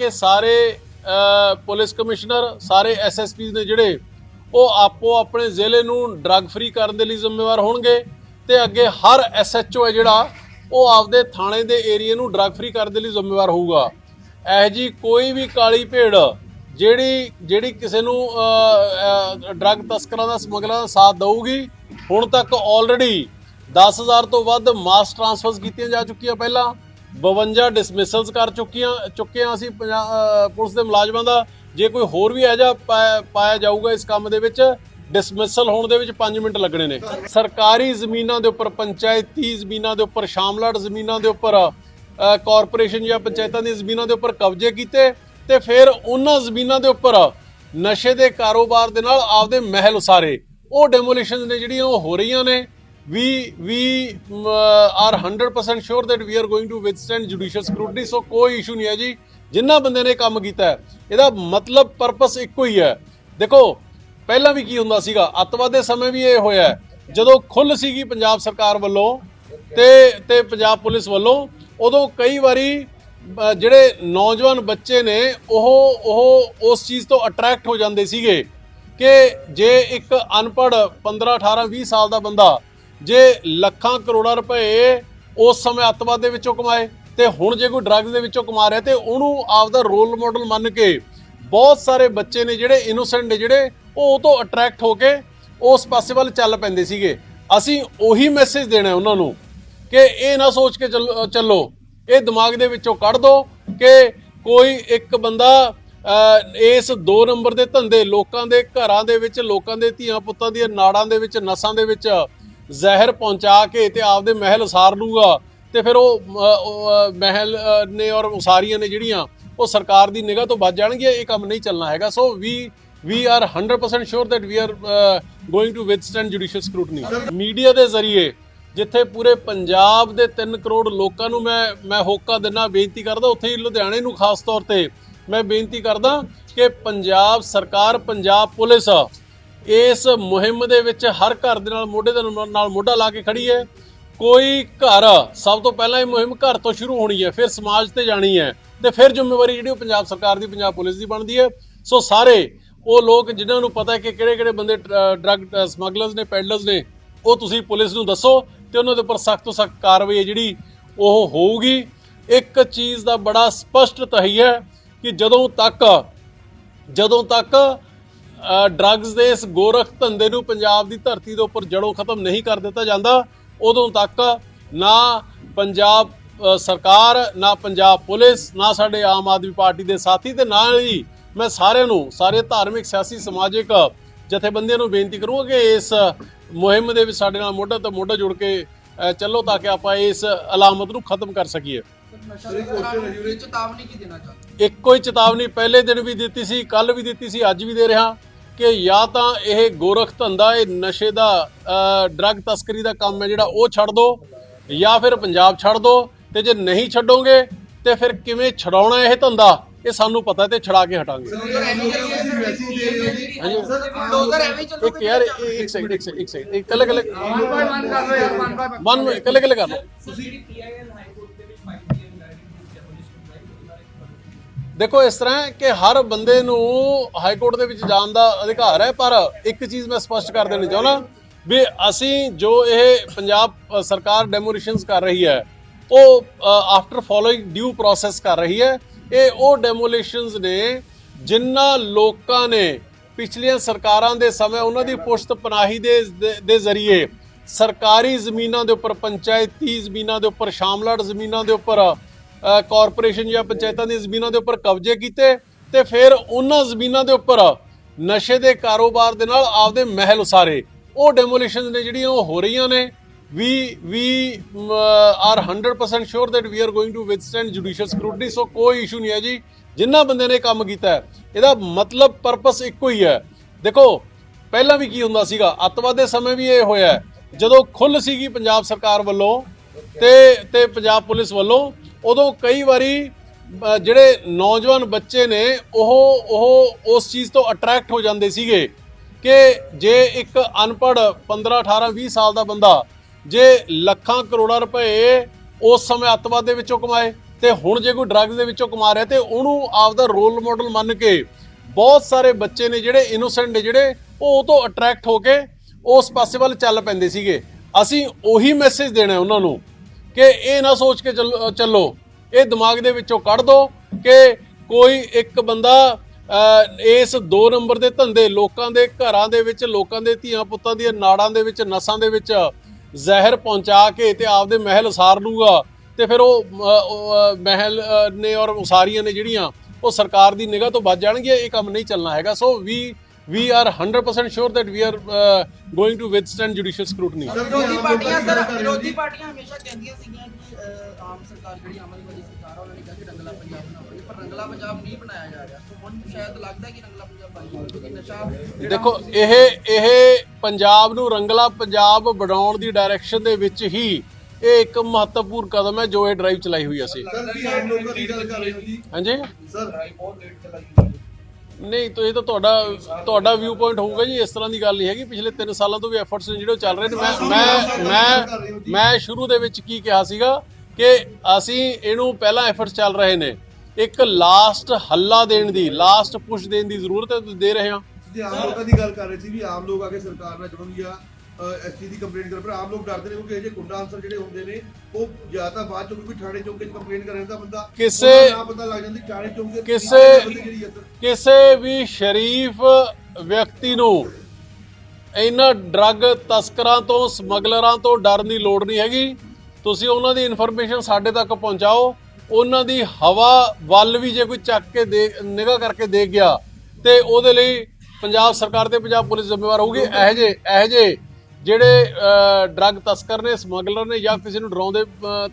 ਕਿ ਸਾਰੇ police commissioner, ਸਾਰੇ ਐਸਐਸਪੀਜ਼ ਨੇ ਜਿਹੜੇ, ਉਹ ਆਪੋ ਆਪਣੇ ਜ਼ਿਲ੍ਹੇ ਨੂੰ ਡਰੱਗ ਫ੍ਰੀ ਕਰਨ ਦੇ ਲਈ ਜ਼ਿੰਮੇਵਾਰ ਹੋਣਗੇ ਤੇ ਅੱਗੇ ਹਰ ਐਸਐਚਓ ਹੈ ਜਿਹੜਾ, ਉਹ ਆਪਦੇ ਥਾਣੇ ਦੇ ਏਰੀਆ ਨੂੰ ਡਰੱਗ ਫ੍ਰੀ ਕਰਨ ਦੇ ਲਈ ਜ਼ਿੰਮੇਵਾਰ ਹੋਊਗਾ। ਇਹ ਜੀ ਕੋਈ ਵੀ ਕਾਲੀ ਭੇੜ ਜਿਹੜੀ ਜਿਹੜੀ ਕਿਸੇ ਨੂੰ ਡਰੱਗ ਤਸਕਰਾਂ ਦਾ ਸਮਗਲਰਾਂ ਦਾ ਸਾਥ ਦੇਊਗੀ, ਹੁਣ ਤੱਕ ਆਲਰੇਡੀ 10000 ਤੋਂ ਵੱਧ ਮਾਸ ਟ੍ਰਾਂਸਫਰਸ ਕੀਤੀਆਂ ਜਾ ਚੁੱਕੀਆਂ ਪਹਿਲਾਂ। 52 ਡਿਸਮਿਸਲਸ ਕਰ ਚੁੱਕੀਆਂ, ਚੁੱਕੇ ਹਾਂ ਅਸੀਂ ਪੰਜਾ- ਪੁਲਿਸ ਦੇ ਮੁਲਾਜ਼ਮਾਂ ਦਾ। ਜੇ ਕੋਈ ਹੋਰ ਵੀ ਇਹੋ ਪਾਇਆ ਪਾਇਆ ਜਾਊਗਾ ਇਸ ਕੰਮ ਦੇ ਵਿੱਚ ਡਿਸਮਿਸਲ ਹੋਣ ਦੇ ਵਿੱਚ 5 ਮਿੰਟ ਲੱਗਣੇ ਨੇ। ਸਰਕਾਰੀ ਜ਼ਮੀਨਾਂ ਦੇ ਉੱਪਰ, ਪੰਚਾਇਤੀ ਜ਼ਮੀਨਾਂ ਦੇ ਉੱਪਰ, ਸ਼ਾਮਲਾਟ ਜ਼ਮੀਨਾਂ ਦੇ ਉੱਪਰ ਕਾਰਪੋਰੇਸ਼ਨ ਜਾਂ ਪੰਚਾਇਤਾਂ ਦੀਆਂ ਜ਼ਮੀਨਾਂ ਦੇ ਉੱਪਰ ਕਬਜ਼ੇ ਕੀਤੇ ਤੇ ਫਿਰ ਉਹਨਾਂ ਜ਼ਮੀਨਾਂ ਦੇ ਉੱਪਰ ਨਸ਼ੇ ਦੇ ਕਾਰੋਬਾਰ ਦੇ ਨਾਲ ਆਪਦੇ ਮਹਿਲ ਉਸਾਰੇ। ਉਹ ਡੈਮੋਲੀਸ਼ਨਸ ਨੇ ਜਿਹੜੀਆਂ ਉਹ ਹੋ ਰਹੀਆਂ ਨੇ। We we um, uh, are 100% sure that we are going to withstand judicial scrutiny. So ਕੋਈ ਇਸ਼ੂ ਨਹੀਂ ਹੈ ਜੀ ਜਿੰਨਾ ਬੰਦੇ ਨੇ ਕੰਮ ਕੀਤਾ ਇਹਦਾ ਮਤਲਬ ਪਰਪਸ ਇੱਕੋ ਹੀ ਹੈ ਦੇਖੋ ਪਹਿਲਾਂ ਵੀ ਕੀ ਹੁੰਦਾ ਸੀਗਾ ਅੱਤਵਾਦ ਦੇ ਸਮੇਂ ਵੀ ਇਹ ਹੋਇਆ ਜਦੋਂ ਖੁੱਲ ਸੀਗੀ ਪੰਜਾਬ ਸਰਕਾਰ ਵੱਲੋਂ ਤੇ ਤੇ ਪੰਜਾਬ ਪੁਲਿਸ ਵੱਲੋਂ ਉਦੋਂ ਕਈ ਵਾਰੀ ਜਿਹੜੇ ਨੌਜਵਾਨ ਬੱਚੇ ਨੇ ਉਹ ਉਹ ਉਸ ਚੀਜ਼ ਤੋਂ ਅਟਰੈਕਟ ਹੋ ਜਾਂਦੇ ਸੀਗੇ ਕਿ ਜੇ ਇੱਕ ਅਨਪੜ੍ਹ 15 18 20 ਸਾਲ ਦਾ ਬੰਦਾ ਜੇ ਲੱਖਾਂ ਕਰੋੜਾਂ ਰੁਪਏ ਉਸ ਸਮੇਂ ਅੱਤਵਾਦ ਦੇ ਵਿੱਚੋਂ ਕਮਾਏ ਤੇ ਹੁਣ ਜੇ ਕੋਈ ਡਰੱਗਸ ਦੇ ਵਿੱਚੋਂ ਕਮਾ ਰਿਹਾ ਤੇ ਉਹਨੂੰ ਆਪਦਾ ਰੋਲ ਮਾਡਲ ਮੰਨ ਕੇ ਬਹੁਤ ਸਾਰੇ ਬੱਚੇ ਨੇ ਜਿਹੜੇ ਇਨੋਸੈਂਟ ਨੇ ਜਿਹੜੇ, ਉਹ ਉਹ ਤੋਂ ਅਟਰੈਕਟ ਹੋ ਕੇ ਉਸ ਪਾਸੇ ਵੱਲ ਚੱਲ ਪੈਂਦੇ ਸੀਗੇ। ਅਸੀਂ ਉਹੀ ਮੈਸੇਜ ਦੇਣਾ ਉਹਨਾਂ ਨੂੰ ਕਿ ਇਹ ਨਾ ਸੋਚ ਕੇ ਚੱਲ- ਚੱਲੋ। ਇਹ ਦਿਮਾਗ ਦੇ ਵਿੱਚੋਂ ਕੱਢ ਦੋ ਕਿ ਕੋਈ ਇੱਕ ਬੰਦਾ ਇਸ 2 ਨੰਬਰ ਦੇ ਧੰਦੇ ਲੋਕਾਂ ਦੇ ਘਰਾਂ ਦੇ ਵਿੱਚ, ਲੋਕਾਂ ਦੇ ਧੀਆਂ ਪੁੱਤਾਂ ਦੀਆਂ ਨਾੜਾਂ ਦੇ ਵਿੱਚ, ਨਸਾਂ ਦੇ ਵਿੱਚ ਜ਼ਹਿਰ ਪਹੁੰਚਾ ਕੇ ਤੇ ਆਪਦੇ ਮਹਿਲ ਉਸਾਰ ਲੂਗਾ ਤੇ ਫਿਰ ਉਹ ਮਹਿਲ ਨੇ ਔਰ ਉਸਾਰੀਆਂ ਨੇ ਜਿਹੜੀਆਂ ਉਹ ਸਰਕਾਰ ਦੀ ਨਿਗਾਹ ਤੋਂ ਬਚ ਜਾਣਗੀਆਂ ਇਹ ਕੰਮ ਨਹੀਂ ਚੱਲਣਾ ਹੈਗਾ। So we we are 100% sure that we are going to withstand judicial scrutiny media ਦੇ ਜ਼ਰੀਏ ਜਿੱਥੇ ਪੂਰੇ ਪੰਜਾਬ ਦੇ 3 ਕਰੋੜ ਲੋਕਾਂ ਨੂੰ ਮੈਂ ਮੈਂ ਹੋਕਾ ਦਿਨਾ ਬੇਨਤੀ ਕਰਦਾ ਉੱਥੇ ਹੀ ਲੁਧਿਆਣੇ ਨੂੰ ਖਾਸ ਤੌਰ ਤੇ ਮੈਂ ਬੇਨਤੀ ਕਰਦਾ ਕਿ ਪੰਜਾਬ ਸਰਕਾਰ ਪੰਜਾਬ ਪੁਲਿਸ ਇਸ ਮੁਹਿੰਮ ਦੇ ਵਿੱਚ ਹਰ ਘਰ ਦੇ ਨਾਲ ਮੋਢੇ ਦੇ ਨਾਲ ਮੋਢਾ ਲਾ ਕੇ ਖੜੀ ਹੈ। ਕੋਈ ਘਰ ਸਭ ਤੋਂ ਪਹਿਲਾਂ ਇਹ ਮੁਹਿੰਮ ਘਰ ਤੋਂ ਸ਼ੁਰੂ ਹੋਣੀ ਹੈ, ਫਿਰ ਸਮਾਜ ਤੇ ਜਾਣੀ ਹੈ ਤੇ ਫਿਰ ਜ਼ਿੰਮੇਵਾਰੀ ਜਿਹੜੀ ਉਹ ਪੰਜਾਬ ਸਰਕਾਰ ਦੀ, ਪੰਜਾਬ ਪੁਲਿਸ ਦੀ ਬਣਦੀ ਹੈ। ਸੋ ਸਾਰੇ ਉਹ ਲੋਕ ਜਿਨ੍ਹਾਂ ਨੂੰ ਪਤਾ ਹੈ ਕਿ ਕਿਹੜੇ ਕਿਹੜੇ ਬੰਦੇ ਡਰੱਗ ਸਮਗਲਰਸ ਨੇ ਪੈਡਲਰਸ ਨੇ, ਉਹ ਤੁਸੀਂ ਪੁਲਿਸ ਨੂੰ ਦੱਸੋ ਤੇ ਉਹਨਾਂ ਦੇ ਉੱਪਰ ਸਖਤ ਤੋਂ ਸਖਤ ਕਾਰਵਾਈ ਹੈ ਜਿਹੜੀ ਉਹ ਹੋਊਗੀ। ਇੱਕ ਚੀਜ਼ ਦਾ ਬੜਾ ਸਪਸ਼ਟ ਤਹਈਆ ਹੈ ਕਿ ਜਦੋਂ ਤੱਕ ਜਦੋਂ ਤੱਕ ਡਰੱਗਸ ਦੇ ਇਸ ਗੋਰਖ ਧੰਦੇ ਨੂੰ ਪੰਜਾਬ ਦੀ ਧਰਤੀ ਦੇ ਉੱਪਰ ਜੜੋਂ ਖਤਮ ਨਹੀਂ ਕਰ ਦਿੱਤਾ ਜਾਂਦਾ ਉਦੋਂ ਤੱਕ ਨਾ ਪੰਜਾਬ ਸਰਕਾਰ ਨਾ ਪੰਜਾਬ ਪੁਲਿਸ ਨਾ ਸਾਡੇ ਆਮ ਆਦਮੀ ਪਾਰਟੀ ਦੇ ਸਾਥੀ ਤੇ ਨਾ ਹੀ ਮੈਂ ਸਾਰਿਆਂ ਨੂੰ ਸਾਰੇ ਧਾਰਮਿਕ ਸਿਆਸੀ ਸਮਾਜਿਕ ਜਥੇਬੰਦੀਆਂ ਨੂੰ ਬੇਨਤੀ ਕਰੂੰਗਾ ਕਿ ਇਸ ਮੁਹਿੰਮ ਦੇ ਵਿੱਚ ਸਾਡੇ ਨਾਲ ਮੋਢਾ ਤੋਂ ਮੋਢਾ ਜੁੜ ਕੇ ਚੱਲੋ ਤਾਂ ਕਿ ਆਪਾਂ ਇਸ ਅਲਾਮਤ ਨੂੰ ਖਤਮ ਕਰ ਸਕੀਏ। ਇੱਕੋ ਹੀ ਚੇਤਾਵਨੀ ਪਹਿਲੇ ਦਿਨ ਵੀ ਦਿੱਤੀ ਸੀ ਕੱਲ ਵੀ ਦਿੱਤੀ ਸੀ ਅੱਜ ਵੀ ਦੇ ਰਿਹਾ। ਕਿ ਜਾਂ ਤਾਂ ਇਹ ਗੋਰਖ ਧੰਦਾ ਇਹ ਨਸ਼ੇ ਦਾ ਡਰੱਗ ਤਸਕਰੀ ਦਾ ਕੰਮ ਹੈ ਜਿਹੜਾ ਉਹ ਛੱਡ ਦਿਓ ਜਾਂ ਫਿਰ ਪੰਜਾਬ ਛੱਡ ਦਿਓ ਤੇ ਜੇ ਨਹੀਂ ਛੱਡੋਗੇ ਤੇ ਫਿਰ ਕਿਵੇਂ ਛਡਾਉਣਾ ਇਹ ਧੰਦਾ? ਇਹ ਸਾਨੂੰ ਪਤਾ ਤੇ ਛਡਾ ਕੇ ਹਟਾਂਗੇ। ਇੱਕ ਯਾਰ ਇੱਕ ਸੈਕਿੰਡ ਇੱਕ ਸੈਕਿੰਡ ਇੱਕ ਸੈਕਿੰਡ ਇੱਕ ਕੱਲੇ ਕੱਲੇ ਮਿੰਟ ਕੱਲੇ ਕੱਲੇ ਕਰ ਲਓ। ਦੇਖੋ, ਇਸ ਤਰ੍ਹਾਂ ਕਿ ਹਰ ਬੰਦੇ ਨੂੰ ਹਾਈ ਕੋਰਟ ਦੇ ਵਿੱਚ ਜਾਣ ਦਾ ਅਧਿਕਾਰ ਹੈ, ਪਰ ਇੱਕ ਚੀਜ਼ ਮੈਂ ਸਪਸ਼ਟ ਕਰ ਦੇਣੀ ਚਾਹੁੰਦਾ ਵੀ ਅਸੀਂ ਜੋ ਇਹ ਪੰਜਾਬ ਸਰਕਾਰ ਡੈਮੋਲੀਸ਼ਨਸ ਕਰ ਰਹੀ ਹੈ, ਉਹ ਆਫਟਰ ਫੋਲੋਇੰਗ ਡਿਊ ਪ੍ਰੋਸੈਸ ਕਰ ਰਹੀ ਹੈ, ਇਹ ਉਹ ਡੈਮੋਲੀਸ਼ਨਸ ਨੇ ਜਿਨ੍ਹਾਂ ਲੋਕਾਂ ਨੇ ਪਿਛਲੀਆਂ ਸਰਕਾਰਾਂ ਦੇ ਸਮੇਂ ਉਹਨਾਂ ਦੀ ਪੁਸ਼ਤ ਪਨਾਹੀ ਦੇ, ਦੇ- ਜ਼ਰੀਏ ਸਰਕਾਰੀ ਜ਼ਮੀਨਾਂ ਦੇ ਉੱਪਰ, ਪੰਚਾਇਤੀ ਜ਼ਮੀਨਾਂ ਦੇ ਉੱਪਰ ਸ਼ਾਮਲਾਟ ਜ਼ਮੀਨਾਂ ਦੇ ਉੱਪਰ ਕਾਰਪੋਰੇਸ਼ਨ ਜਾਂ ਪੰਚਾਇਤਾਂ ਦੀਆਂ ਜ਼ਮੀਨਾਂ ਦੇ ਉੱਪਰ ਕਬਜ਼ੇ ਕੀਤੇ ਤੇ ਫਿਰ ਉਹਨਾਂ ਜ਼ਮੀਨਾਂ ਦੇ ਉੱਪਰ ਨਸ਼ੇ ਦੇ ਕਾਰੋਬਾਰ ਦੇ ਨਾਲ ਆਪਦੇ ਮਹਿਲ ਉਸਾਰੇ। ਉਹ ਡੈਮੋਲੀਸ਼ਨਸ ਨੇ ਜਿਹੜੀਆਂ ਉਹ ਹੋ ਰਹੀਆਂ ਨੇ। We we are 100% sure that we are going to withstand judicial scrutiny so ਕੋਈ ਇਸ਼ੂ ਨਹੀਂ ਹੈ ਜੀ। ਜਿੰਨਾ ਬੰਦੇ ਨੇ ਕੰਮ ਕੀਤਾ ਇਹਦਾ ਮਤਲਬ ਪਰਪਸ ਇੱਕੋ ਹੀ ਹੈ। ਦੇਖੋ, ਪਹਿਲਾਂ ਵੀ ਕੀ ਹੁੰਦਾ ਸੀਗਾ, ਅੱਤਵਾਦ ਦੇ ਸਮੇਂ ਵੀ ਇਹ ਹੋਇਆ ਜਦੋਂ ਖੁੱਲ ਸੀਗੀ ਪੰਜਾਬ ਸਰਕਾਰ ਵੱਲੋਂ ਤੇ ਤੇ ਪੰਜਾਬ ਪੁਲਿਸ ਵੱਲੋਂ ਉਦੋਂ ਕਈ ਵਾਰੀ ਜਿਹੜੇ ਨੌਜਵਾਨ ਬੱਚੇ ਨੇ, ਉਹ ਉਹ ਉਸ ਚੀਜ਼ ਤੋਂ ਅਟਰੈਕਟ ਹੋ ਜਾਂਦੇ ਸੀਗੇ ਕਿ ਜੇ ਇੱਕ ਅਨਪੜ੍ਹ 15 18 20 ਸਾਲ ਦਾ ਬੰਦਾ ਜੇ ਲੱਖਾਂ ਕਰੋੜਾਂ ਰੁਪਏ ਉਸ ਸਮੇਂ ਅੱਤਵਾਦ ਦੇ ਵਿੱਚੋਂ ਕਮਾਏ ਤੇ ਹੁਣ ਜੇ ਕੋਈ ਡਰੱਗਸ ਦੇ ਵਿੱਚੋਂ ਕਮਾ ਰਿਹਾ ਤੇ ਉਹਨੂੰ ਆਪਦਾ ਰੋਲ ਮਾਡਲ ਮੰਨ ਕੇ ਬਹੁਤ ਸਾਰੇ ਬੱਚੇ ਨੇ ਜਿਹੜੇ ਇਨੋਸੈਂਟ ਨੇ ਜਿਹੜੇ, ਉਹ ਉਹ ਤੋਂ ਅਟਰੈਕਟ ਹੋ ਕੇ ਉਸ ਪਾਸੇ ਵੱਲ ਚੱਲ ਪੈਂਦੇ ਸੀਗੇ। ਅਸੀਂ ਉਹੀ ਮੈਸੇਜ ਦੇਣਾ ਉਹਨਾਂ ਨੂੰ ਕਿ ਇਹ ਨਾ ਸੋਚ ਕੇ ਚੱਲ- ਚੱਲੋ। ਇਹ ਦਿਮਾਗ ਦੇ ਵਿੱਚੋਂ ਕੱਢ ਦੋ ਕਿ ਕੋਈ ਇੱਕ ਬੰਦਾ ਇਸ ਦੋ ਨੰਬਰ ਦੇ ਧੰਦੇ ਲੋਕਾਂ ਦੇ ਘਰਾਂ ਦੇ ਵਿੱਚ, ਲੋਕਾਂ ਦੇ ਧੀਆਂ ਪੁੱਤਾਂ ਦੀਆਂ ਨਾੜਾਂ ਦੇ ਵਿੱਚ, ਨਸਾਂ ਦੇ ਵਿੱਚ ਜ਼ਹਿਰ ਪਹੁੰਚਾ ਕੇ ਤੇ ਆਪਦੇ ਮਹਿਲ ਸਾਰ ਲੂਗਾ ਤੇ ਫਿਰ ਉਹ ਮਹਿਲ ਨੇ ਔਰ ਉਸਾਰੀਆਂ ਨੇ ਜਿਹੜੀਆਂ, ਉਹ ਸਰਕਾਰ ਦੀ ਨਿਗਾਹ ਤੋਂ ਬਚ ਜਾਣਗੀਆਂ, ਇਹ ਕੰਮ ਨਹੀਂ ਚੱਲਣਾ ਹੈਗਾ। So we we are 100% sure that we are uh, going to withstand judicial scrutiny. ਵਿਰੋਧੀ ਪਾਰਟੀਆਂ ਸਰ ਵਿਰੋਧੀ ਪਾਰਟੀਆਂ ਹਮੇਸ਼ਾ ਕਹਿੰਦੀਆਂ ਸੀਗੀਆਂ ਕਿ ਅਹ, ਆਮ ਸਰਕਾਰ ਜਿਹੜੀ ਆਮ ਆਦਮੀ ਵਾਲੀ ਸਰਕਾਰ ਆ ਉਹਨਾਂ ਨੇ ਕਿਹਾ ਕਿ ਰੰਗਲਾ ਪੰਜਾਬ ਬਣਾਵਾਂਗੇ ਪਰ ਰੰਗਲਾ ਪੰਜਾਬ ਨਹੀਂ ਬਣਾਇਆ ਜਾ ਰਿਹਾ। ਸੋ ਹੁਣ ਸ਼ਾਇਦ ਲੱਗਦਾ ਹੈ ਕਿ ਰੰਗਲਾ ਪੰਜਾਬ ਬਣ ਜਾਊਗਾ ਕਿਉਂਕਿ ਨਸ਼ਾ ਜਿਹੜਾ ਦੇਖੋ ਇਹ ਇਹ ਪੰਜਾਬ ਨੂੰ ਰੰਗਲਾ ਪੰਜਾਬ ਬਣਾਉਣ ਦੀ ਡਾਇਰੈਕਸ਼ਨ ਦੇ ਵਿੱਚ ਹੀ ਇਹ ਇੱਕ ਮਹੱਤਵਪੂਰਨ ਕਦਮ ਹੈ ਜੋ ਇਹ ਡਰਾਈਵ ਚਲਾਈ ਹੋਈ ਅਸੀਂ। ਸਰ ਕੀ ਆਮ ਲੋਕਾਂ ਦੀ ਗੱਲ ਕਰ ਰਹੇ ਹੋ ਜੀ? ਹਾਂਜੀ? ਸਰ ਨਹੀਂ, ਤਾਂ ਇਹ ਤਾਂ ਤੁਹਾਡਾ ਤੁਹਾਡਾ ਵਿਊ ਪੁਆਇੰਟ ਹੋਊਗਾ ਜੀ, ਇਸ ਤਰ੍ਹਾਂ ਦੀ ਗੱਲ ਨਹੀਂ ਹੈਗੀ। ਪਿਛਲੇ 3 ਸਾਲਾਂ ਤੋਂ ਵੀ ਐਫਰਟਸ ਨੇ ਜਿਹੜੇ ਉਹ ਚੱਲ ਰਹੇ ਨੇ। ਮੈਂ ਮੈਂ ਮੈਂ ਸ਼ੁਰੂ ਦੇ ਵਿੱਚ ਕੀ ਕਿਹਾ ਸੀਗਾ ਕਿ ਅਸੀਂ ਇਹਨੂੰ ਪਹਿਲਾਂ ਐਫਰਟਸ ਚੱਲ ਰਹੇ ਨੇ। ਇੱਕ ਲਾਸਟ ਹੱਲਾ ਦੇਣ ਦੀ ਲਾਸਟ ਪੁਸ਼ ਦੇਣ ਦੀ ਜ਼ਰੂਰਤ ਹੈ, ਤੁਸੀਂ ਦੇ ਰਹੇ ਹਾਂ। ਜੇ ਆਮ ਲੋਕਾਂ ਦੀ ਗੱਲ ਕਰ ਰਹੇ ਸੀ ਵੀ ਆਮ ਲੋਕ ਆ ਕੇ ਸਰਕਾਰ ਨਾਲ ਜੁੜਨਗੇ ਚੀਜ਼ ਦੀ ਕੰਪਲੇਂਟ ਕਰ ਪਰ ਆਮ ਲੋਕ ਡਰਦੇ ਨੇ ਕਿਉਂਕਿ ਇਹ ਜੇ ਗੁੰਡਾ ਅਨਸਰ ਜਿਹੜੇ ਹੁੰਦੇ ਨੇ ਉਹ ਜਾਂ ਤਾਂ ਬਾਅਦ ਚੋਂ ਕੋਈ ਥਾਣੇ ਚੌਂਕੇ 'ਚ ਕੰਪਲੇਂਟ ਕਰਨ ਦਾ ਬੰਦਾ ਕਿਸੇ- ਨਾਂ ਪਤਾ ਲੱਗ ਜਾਂਦੀ ਥਾਣੇ ਚੌਂਕੇ ਕਿਸੇ- ਕਿਸੇ ਵੀ ਸ਼ਰੀਫ ਵਿਅਕਤੀ ਨੂੰ ਇਹਨਾਂ ਡਰੱਗ ਤਸਕਰਾਂ ਤੋਂ ਸਮਗਲਰਾਂ ਤੋਂ ਡਰਨ ਦੀ ਲੋੜ ਨਹੀਂ ਹੈਗੀ। ਤੁਸੀਂ ਉਹਨਾਂ ਦੀ ਇਨਫੋਰਮੇਸ਼ਨ ਸਾਡੇ ਤੱਕ ਪਹੁੰਚਾਓ। ਉਹਨਾਂ ਦੀ ਹਵਾ ਵੱਲ ਵੀ ਜੇ ਕੋਈ ਚੱਕ ਕੇ ਦੇ ਨਿਗਾਹ ਕਰਕੇ ਦੇਖ ਗਿਆ ਤੇ ਉਹਦੇ ਲਈ ਪੰਜਾਬ ਸਰਕਾਰ ਤੇ ਪੰਜਾਬ ਪੁਲਿਸ ਜ਼ਿੰਮੇਵਾਰ ਹੋਊਗੀ। ਇਹੋ ਜੇ ਇਹੋ ਜੇ ਜਿਹੜੇ ਡਰੱਗ ਤਸਕਰ ਨੇ ਸਮਗਲਰ ਨੇ ਜਾਂ ਕਿਸੇ ਨੂੰ ਡਰਾਉਂਦੇ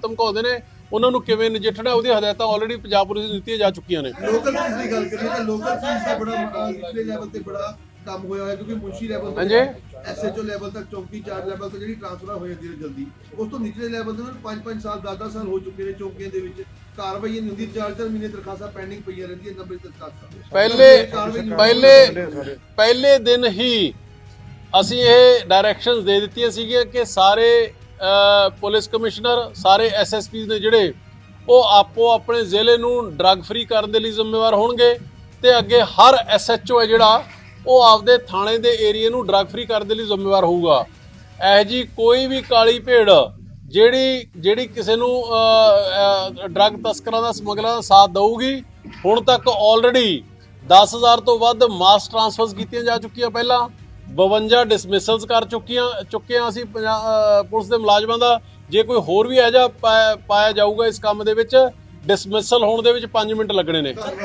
ਧਮਕਾਉਂਦੇ ਨੇ ਉਹਨਾਂ ਨੂੰ ਕਿਵੇਂ ਨਜਿੱਠਣਾ ਉਹਦੀ ਹਦਾਇਤਾਂ ਆਲਰੇਡੀ ਪੰਜਾਬ ਪੁਲਿਸ ਨੂੰ ਦਿੱਤੀਆਂ ਜਾ ਚੁੱਕੀਆਂ ਨੇ। ਲੋਕਲ ਪੁਲਿਸ ਦੀ ਗੱਲ ਕਰੀਏ ਤਾਂ ਲੋਕਲ ਪੁਲਿਸ ਦਾ ਬੜਾ ਨਿਚਲੇ ਲੈਵਲ ਤੇ ਬੜਾ ਕੰਮ ਹੋਇਆ ਹੋਇਆ ਕਿਉਂਕਿ ਮੁਨਸ਼ੀ ਲੈਵਲ ਹਾਂਜੀ। ਐਸਐਚਓ ਲੈਵਲ ਤੱਕ ਚੌਕੀ ਚਾਰ ਲੈਵਲ ਤੱਕ ਜਿਹੜੀ ਟ੍ਰਾਂਸਫਰ ਹੋ ਜਾਂਦੀ ਹੈ ਜਲਦੀ ਉਸ ਤੋਂ ਨਿਚਲੇ ਲੈਵਲ ਨਾਲ 5-5 ਸਾਲ 10-10 ਸਾਲ ਹੋ ਚੁੱਕੇ ਨੇ ਚੌਕੀਆਂ ਦੇ ਵਿੱਚ। ਕਾਰਵਾਈ ਨਹੀਂ ਹੁੰਦੀ 4-4 ਮਹੀਨੇ ਤਨਖਾਹਾਂ ਪੈਂਡਿੰਗ ਪਈਆਂ ਰਹਿੰਦੀਆਂ 90 ਤੱਕ ਤੱਕ ਪਹਿਲੇ ਪਹਿਲੇ ਪਹਿਲੇ ਦਿਨ ਹੀ ਅਸੀਂ ਇਹ ਡਾਇਰੈਕਸ਼ਨਸ ਦੇ ਦਿੱਤੀਆਂ ਸੀਗੀਆਂ ਕਿ ਸਾਰੇ ਪੁਲਿਸ ਕਮਿਸ਼ਨਰ ਸਾਰੇ ਐਸਐਸਪੀ ਨੇ ਜਿਹੜੇ, ਉਹ ਆਪੋ ਆਪਣੇ ਜ਼ਿਲ੍ਹੇ ਨੂੰ ਡਰੱਗ ਫ੍ਰੀ ਕਰਨ ਦੇ ਲਈ ਜ਼ਿੰਮੇਵਾਰ ਹੋਣਗੇ ਤੇ ਅੱਗੇ ਹਰ ਐਸਐਚਓ ਹੈ ਜਿਹੜਾ, ਉਹ ਆਪਦੇ ਥਾਣੇ ਦੇ ਏਰੀਆ ਨੂੰ ਡਰੱਗ ਫ੍ਰੀ ਕਰਨ ਦੇ ਲਈ ਜ਼ਿੰਮੇਵਾਰ ਹੋਊਗਾ। ਇਹ ਜੀ ਕੋਈ ਵੀ ਕਾਲੀ ਭੇੜ ਜਿਹੜੀ ਜਿਹੜੀ ਕਿਸੇ ਨੂੰ ਡਰੱਗ ਤਸਕਰਾਂ ਦਾ ਸਮਗਲਰਾਂ ਦਾ ਸਾਥ ਦੇਊਗੀ, ਹੁਣ ਤੱਕ ਆਲਰੇਡੀ 10000 ਤੋਂ ਵੱਧ ਮਾਸ ਟ੍ਰਾਂਸਫਰਸ ਕੀਤੀਆਂ ਜਾ ਚੁੱਕੀਆਂ ਪਹਿਲਾਂ। 52 ਡਿਸਮਿਸਲਸ ਕਰ ਚੁੱਕੀਆਂ, ਚੁੱਕੇ ਹਾਂ ਅਸੀਂ ਪੰਜਾ- ਪੁਲਿਸ ਦੇ ਮੁਲਾਜ਼ਮਾਂ ਦਾ। ਜੇ ਕੋਈ ਹੋਰ ਵੀ ਇਹੋ ਜਿਹਾ ਪਾਇਆ ਪਾਇਆ ਜਾਊਗਾ ਇਸ ਕੰਮ ਦੇ ਵਿੱਚ ਡਿਸਮਿਸਲ ਹੋਣ ਦੇ ਵਿੱਚ 5 ਮਿੰਟ ਲੱਗਣੇ ਨੇ।